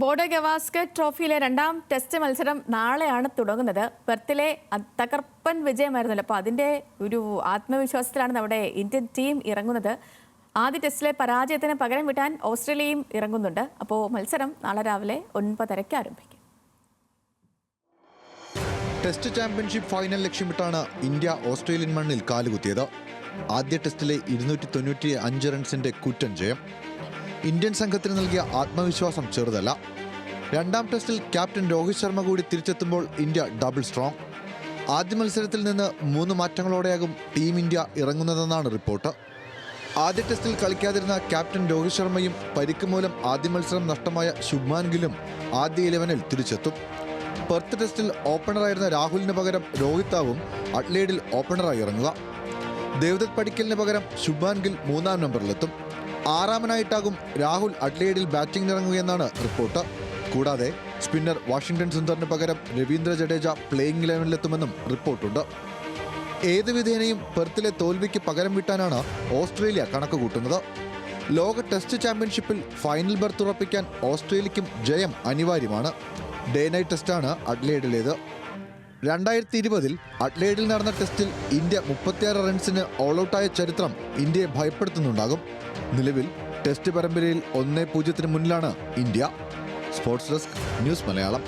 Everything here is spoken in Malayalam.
ബോർഡോ ഗവാസ്കർ ട്രോഫിയിലെ രണ്ടാം ടെസ്റ്റ് മത്സരം നാളെയാണ് തുടങ്ങുന്നത്. പെർത്തിലെ തകർപ്പൻ വിജയമായിരുന്നല്ലോ. അപ്പോൾ അതിന്റെ ഒരു ആത്മവിശ്വാസത്തിലാണ് നമ്മുടെ ഇന്ത്യൻ ടീം ഇറങ്ങുന്നത്. ആദ്യ ടെസ്റ്റിലെ പരാജയത്തിന് പകരം വിട്ടാൻ ഓസ്ട്രേലിയയും ഇറങ്ങുന്നുണ്ട്. അപ്പോൾ മത്സരം നാളെ രാവിലെ ഒൻപതരയ്ക്ക് ആരംഭിക്കും. ടെസ്റ്റ് ചാമ്പ്യൻഷിപ്പ് ഫൈനൽ ലക്ഷ്യമിട്ടാണ് ഇന്ത്യ ഓസ്ട്രേലിയൻ മണ്ണിൽ കാലുകുത്തിയത്. ആദ്യ ടെസ്റ്റിലെ ഇരുന്നൂറ്റി തൊണ്ണൂറ്റി അഞ്ച് റൺസിന്റെ കുറ്റൻ ജയം. ഇന്ത്യൻ സംഘത്തിന് നൽകിയ ആത്മവിശ്വാസം ചെറുതല്ല. രണ്ടാം ടെസ്റ്റിൽ ക്യാപ്റ്റൻ രോഹിത് ശർമ്മ കൂടി തിരിച്ചെത്തുമ്പോൾ ഇന്ത്യ ഡബിൾ സ്ട്രോങ് ആദ്യ മത്സരത്തിൽ നിന്ന് മൂന്ന് മാറ്റങ്ങളോടെയാകും ടീം ഇന്ത്യ ഇറങ്ങുന്നതെന്നാണ് റിപ്പോർട്ട്. ആദ്യ ടെസ്റ്റിൽ കളിക്കാതിരുന്ന ക്യാപ്റ്റൻ രോഹിത് ശർമ്മയും പരിക്ക് മൂലം ആദ്യ മത്സരം നഷ്ടമായ ശുഭ്മാൻ ഗിലും ആദ്യ ഇലവനിൽ തിരിച്ചെത്തും. പെർത്ത് ടെസ്റ്റിൽ ഓപ്പണറായിരുന്ന രാഹുലിന് പകരം രോഹിത്താവും അഡ്ലേഡിൽ ഓപ്പണറായി ഇറങ്ങുക. ദേവദത്ത് പടിക്കലിന് പകരം ശുഭ്മാൻ ഗിൽ മൂന്നാം നമ്പറിലെത്തും ആറാമനായിട്ടാകും രാഹുൽ അഡ്ലേഡിൽ ബാറ്റിംഗിനിറങ്ങുകയെന്നാണ് റിപ്പോർട്ട്. കൂടാതെ സ്പിന്നർ വാഷിംഗ്ടൺ സുന്ദറിന് പകരം രവീന്ദ്ര ജഡേജ പ്ലേയിങ് ഇലവനിലെത്തുമെന്നും റിപ്പോർട്ടുണ്ട്. ഏത് വിധേനയും പെർത്തിലെ തോൽവിക്ക് പകരം വിട്ടാനാണ് ഓസ്ട്രേലിയ കണക്കുകൂട്ടുന്നത്. ലോക ടെസ്റ്റ് ചാമ്പ്യൻഷിപ്പിൽ ഫൈനൽ ബർത്ത് ഉറപ്പിക്കാൻ ഓസ്ട്രേലിയക്കും ജയം അനിവാര്യമാണ്. ഡേ നൈറ്റ് ടെസ്റ്റാണ് അഡ്ലേഡിലേത്. രണ്ടായിരത്തി ഇരുപതിൽ അഡ്ലേഡിൽ നടന്ന ടെസ്റ്റിൽ ഇന്ത്യ മുപ്പത്തിയാറ് റൺസിന് ഓൾ ഔട്ടായ ചരിത്രം ഇന്ത്യയെ ഭയപ്പെടുത്തുന്നുണ്ടാകും. നിലവിൽ ടെസ്റ്റ് പരമ്പരയിൽ ഒന്നേ പൂജ്യത്തിന് മുന്നിലാണ് India. Sports desk news Malayalam.